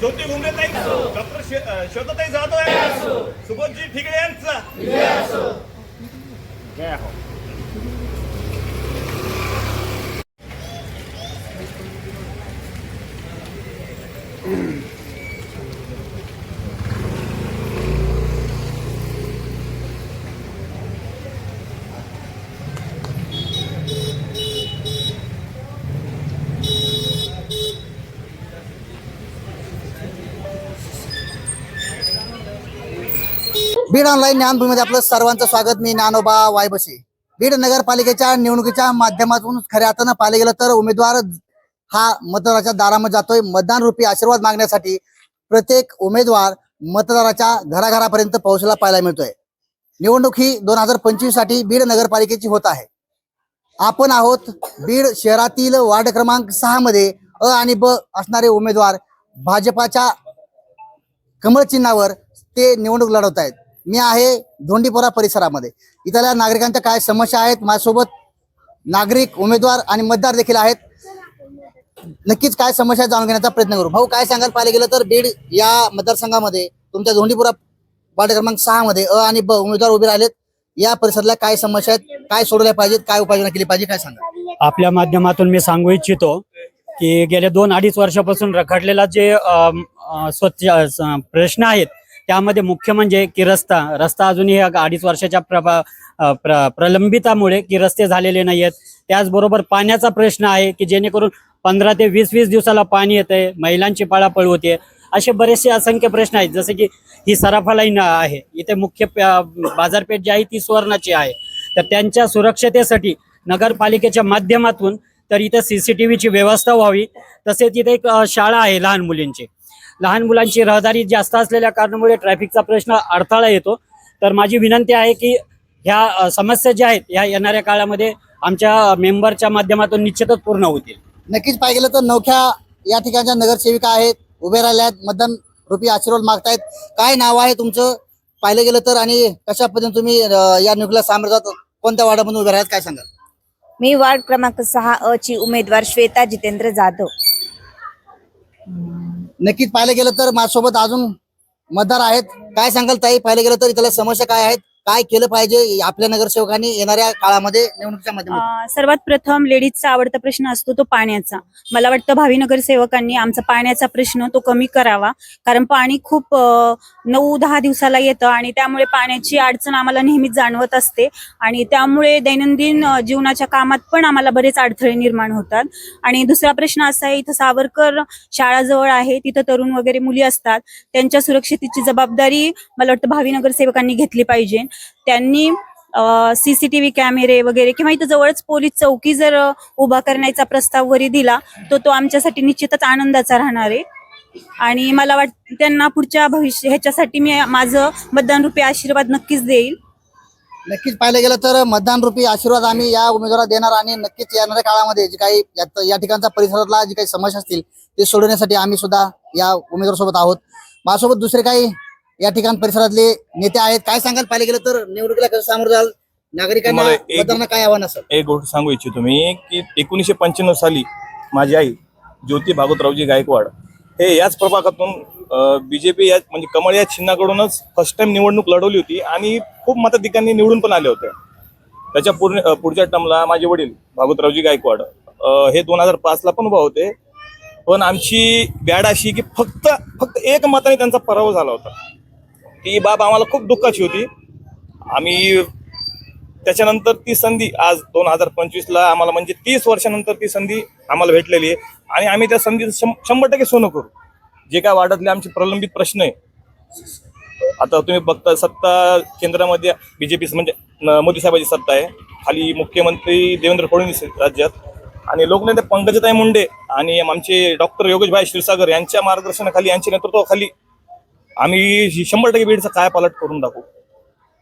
ज्योती घुमरेताई doctor शे- अ, श्वेताताई जाधव आहे सुबोधजी ठिगळे यांचा. जय हो. बीड ऑनलाईन ज्ञानभूमीमध्ये आपलं सर्वांचं स्वागत. मी ज्ञानोबा वायबशी. बीड नगरपालिकेच्या निवडणुकीच्या माध्यमातून खऱ्या अर्थानं पाहिलं गेलं तर उमेदवार हा मतदाराच्या दारामध्ये जातोय. मतदान रूपी आशीर्वाद मागण्यासाठी प्रत्येक उमेदवार मतदाराच्या घराघरापर्यंत पोहोचला पाहायला मिळतोय. निवडणूक ही दोन हजार पंचवीससाठी बीड नगरपालिकेची होत आहे. आपण आहोत बीड शहरातील वार्ड क्रमांक सहा मध्ये अ आणि ब असणारे उमेदवार भाजपाच्या कमळ चिन्हावर ते निवडणूक लढवत आहेत मी आहे धोंडीपोरा परिसरामध्ये. इथल्या नागरिकांच्या काय समस्या आहेत? माझ्यासोबत नागरिक उमेदवार आणि मतदार देखील आहेत. नक्कीच काय समस्या जाणून घेण्याचा प्रयत्न करू. भाऊ काय सांगाल? पाहिलं गेलं तर बीड या मतदारसंघामध्ये तुमच्या धोंडीपुरा वार्ड क्रमांक सहा मध्ये अ आणि ब उमेदवार उभे राहिलेत. या परिसराला काय समस्या आहेत? काय सोडवल्या पाहिजेत? काय उपाययोजना केली पाहिजे? काय सांगा आपल्या माध्यमातून मी सांगू इच्छितो की गेल्या दोन अडीच वर्षापासून रखडलेला जे स्वच्छ प्रश्न आहेत त्यामध्ये मुख्य म्हणजे की रस्ता. रस्ता अजूनही अडीच वर्षाच्या प्रभा प्र प्रलंबितामुळे की रस्ते झालेले नाही आहेत त्याचबरोबर पाण्याचा प्रश्न आहे की जेणेकरून पंधरा ते वीस वीस दिवसाला पाणी येतंय महिलांची पळापळ होते असे बरेचसे असंख्य प्रश्न आहेत. जसे की ही सराफा लाईन आहे. इथे मुख्य प- बाजारपेठ जी आहे ती सुवर्णाची आहे. तर त्यांच्या सुरक्षतेसाठी नगरपालिकेच्या माध्यमातून तर इथं व्हीची व्यवस्था व्हावी. तसेच इथे एक शाळा आहे लहान मुलींची. लहान मुलांची रहदारी जास्त असलेल्या कारणामुळे ट्रॅफिकचा प्रश्न अडथळा येतो. तर माझी विनंती आहे की ह्या समस्या ज्या आहेत ह्या येणाऱ्या काळामध्ये आमच्या मेंबरच्या माध्यमातून निश्चितच पूर्ण होतील. नक्कीच पाहिजे तर नवख्या या ठिकाणच्या नगरसेविका आहेत उभे राहिल्या आहेत मतदान रूपी आशीर्वाद मागतायत. काय नाव आहे तुमचं? पाहिलं गेलं तर आणि कशा पद्धतीने तुम्ही या निवडीला सामोरं जात कोणत्या वार्डामधून उभे राहत काय सांगाल? मी वार्ड क्रमांक सहा अ ची उमेदवार श्वेता जितेंद्र जाधव. नक्कीच पाहिलं गेलं तर माझ्यासोबत अजून मतदार आहेत. काय सांगाल ताई? पाहिलं गेलं तर इथल्या समस्या काय आहेत? काय केलं पाहिजे आपल्या नगरसेवकांनी येणाऱ्या काळामध्ये निवडणुकीच्या माध्यमातून? सर्वात प्रथम लेडीजचा आवडता प्रश्न असतो तो पाण्याचा. मला वाटतं भावी नगरसेवकांनी आमचा पाण्याचा प्रश्न तो कमी करावा. कारण पाणी खूप नऊ दहा दिवसाला येतं आणि त्यामुळे पाण्याची अडचण आम्हाला नेहमीच जाणवत असते. आणि त्यामुळे दैनंदिन जीवनाच्या कामात पण आम्हाला बरेच अडथळे निर्माण होतात. आणि दुसरा प्रश्न असा आहे इथं सावरकर शाळा जवळ आहे तिथं तरुण वगैरे मुली असतात. त्यांच्या सुरक्षितेची जबाबदारी मला वाटतं भावी नगरसेवकांनी घेतली पाहिजे. त्यांनी सीसीटीव्ही कॅमेरे वगैरे किंवा इथं जवळच पोलीस चौकी जर उभा करण्याचा प्रस्ताव वरी दिला तर तो आमच्यासाठी निश्चितच आनंदाचा राहणार आहे. आणि मला वाट त्यांना पुढच्या भविष्य ह्याच्यासाठी मी माझं मतदान रुपये आशीर्वाद नक्कीच देईल. नक्कीच पाहिलं गेलं तर मतदान रुपी आशीर्वाद आम्ही या उमेदवाराला देणार आणि नक्कीच येणाऱ्या काळामध्ये जे काही या ठिकाणच्या परिसरातला जे काही समस्या असतील ते सोडवण्यासाठी आम्ही सुद्धा या उमेदवारासोबत आहोत. माझ्यासोबत दुसरे काही या ठिकाण परिसरातले नेते आहेत. काय सांगाल? पाहिलं गेलं तर निवडणुकीला कसं सामोरं जाल? नागरिकांना तुम्हाला एक- मतदारांना काय आव्हान असेल? एक गोष्ट सांगू इच्छितो मी की एकोणीसशे पंच्याण्णव साली माझी आई ज्योती भागवतरावजी गायकवाड हे याच प्रभागातून बीजेपी या म्हणजे कमळ या चिन्हाकडूनच फर्स्ट टाइम निवडणूक लढवली होती आणि खूप मताधिकांनी निवडून पण आले होते. त्याच्या पूर्ण अ, पुढच्या टर्मला माझे वडील भागवतरावजी गायकवाड अ, हे दोन हजार पाचला पण उभा होते. पण आमची बॅड अशी की फक्त फक्त एक मताने त्यांचा पराभव झाला होता. ती बाब आम्हाला खूप दुःखाची होती. आम्ही त्याच्यानंतर ती संधी आज दोन हजार पंचवीसला आम्हाला म्हणजे तीस वर्षानंतर ती संधी आम्हाला भेटलेली आहे. आणि आम्ही त्या संधीचं शं- शंभर टक्के सोनं करू. जे काय वार्डातले आमचे प्रलंबित प्रश्न आहे. आता तुम्ही बघता सत्ता केंद्रामध्ये बीजेपी म्हणजे न- मोदी साहेबांची सत्ता आहे. खाली मुख्यमंत्री देवेंद्र फडणवीस राज्यात. आणि लोकनेते पंकजताई मुंडे आणि आमचे डॉक्टर योगेशभाई क्षीरसागर यांच्या मार्गदर्शनाखाली यांच्या नेतृत्वाखाली आम्ही शंभर टक्के बीडचा काय पालट करून दाखवू.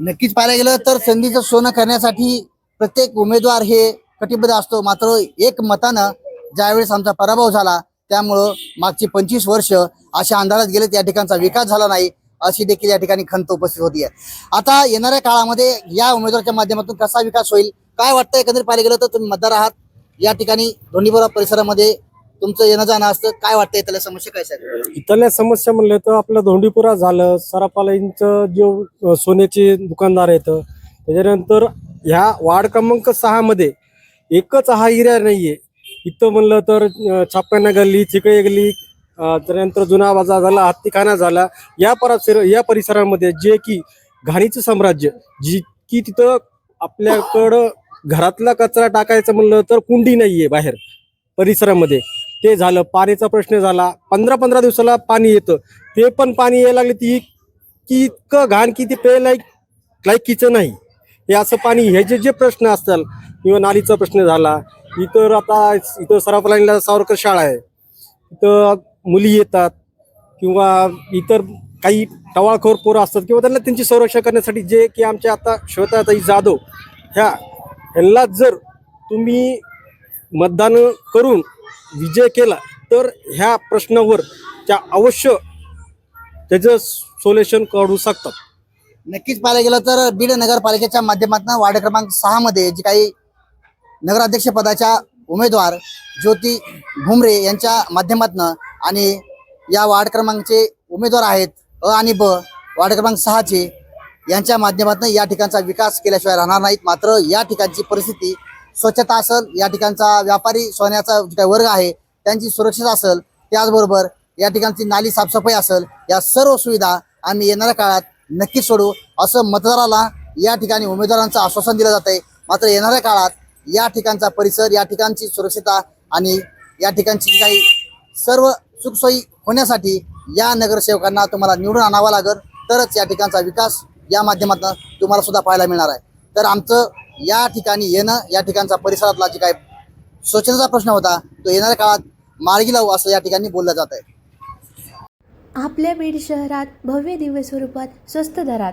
नक्कीच पाहायला गेलं तर संधीचं सोनं करण्यासाठी प्रत्येक उमेदवार हे कटिबद्ध असतो. मात्र एक मतानं ज्यावेळेस आमचा पराभव झाला त्यामुळं मागची पंचवीस वर्ष अशा अंधारात गेले या ठिकाणचा विकास झाला नाही अशी देखील या ठिकाणी खंत उपस्थित होती. आहे आता येणाऱ्या काळामध्ये या उमेदवाराच्या माध्यमातून कसा विकास होईल काय वाटतं एकंदरीत पाहिलं गेलं तर तुम्ही मतदार आहात. या ठिकाणी धोंडीबोरा परिसरामध्ये तुमचं येणं जाणं असतं काय वाटतं इथल्या समस्या काय सर? इथल्या समस्या म्हणलं तर आपलं धोंडीपुरा झालं सरापालाईंचं जो सोन्याचे दुकानदार आहेत त्याच्यानंतर ह्या वार्ड क्रमांक सहा मध्ये एकच हा एरिया नाहीये. इथं म्हणलं तर अ, छाप्यांना गल्ली चिकळे गल्ली त्यानंतर जुना बाजार झाला हत्तीखाना झाला. या परिसर या परिसरामध्ये जे की घाणीचं साम्राज्य जी की तिथं आपल्याकडं घरातला कचरा टाकायचं म्हणलं तर कुंडी नाहीये बाहेर परिसरामध्ये. ते झालं पाण्याचा प्रश्न झाला. पंधरा पंधरा दिवसाला पाणी येतं. ते पण पाणी यायला लागले ती की इतकं घाण की ते प्यायलायक लायकीचं नाही. हे असं पाणी हे जे जे प्रश्न असतात किंवा नालीचा प्रश्न झाला इतर आता इथं सराफलाईनला सावरकर शाळा आहे. इथं मुली येतात किंवा इतर काही टवाळखोर पोरं असतात किंवा त्यांना त्यांची संरक्षण करण्यासाठी जे की आमच्या आता श्वेताताई जाधव ह्या ह्यांना जर तुम्ही मतदान करून विजय केला तर ह्या प्रश्नावर त्या अवश्य त्याचं सोल्युशन काढू शकतात. नक्कीच पाहायला गेलं तर बीड नगरपालिकेच्या माध्यमातून वार्ड क्रमांक सहा मध्ये जे काही नगराध्यक्ष पदाच्या उमेदवार ज्योती भुमरे यांच्या माध्यमातून आणि या वार्ड क्रमांकचे उमेदवार आहेत अ आणि ब वार्ड क्रमांक सहाचे यांच्या माध्यमातून या ठिकाणचा विकास केल्याशिवाय राहणार नाहीत. मात्र या ठिकाणची परिस्थिती स्वच्छता असेल या ठिकाणचा व्यापारी सोन्याचा जो काही वर्ग आहे त्यांची सुरक्षित असेल त्याचबरोबर या ठिकाणची नाली साफसफाई असेल या सर्व सुविधा आम्ही येणाऱ्या काळात नक्कीच सोडू. असं मतदाराला या ठिकाणी उमेदवारांचं आश्वासन दिलं जात आहे मात्र येणाऱ्या काळात या ठिकाणचा परिसर या ठिकाणची सुरक्षितता आणि या ठिकाणची काही सर्व सुखसोयी होण्यासाठी या नगरसेवकांना तुम्हाला निवडून आणावा लागेल. तरच या ठिकाणचा विकास या माध्यमातून तुम्हाला सुद्धा पाहायला मिळणार आहे. तर आमचं या ठिकाणी येणं या ठिकाणचा परिसरातला जे काही स्वच्छतेचा प्रश्न होता तो येणाऱ्या काळात मार्गी लावू असं या ठिकाणी बोललं जात आहे आपल्या बीड शहरात भव्य दिव्य स्वरूपात स्वस्त दरात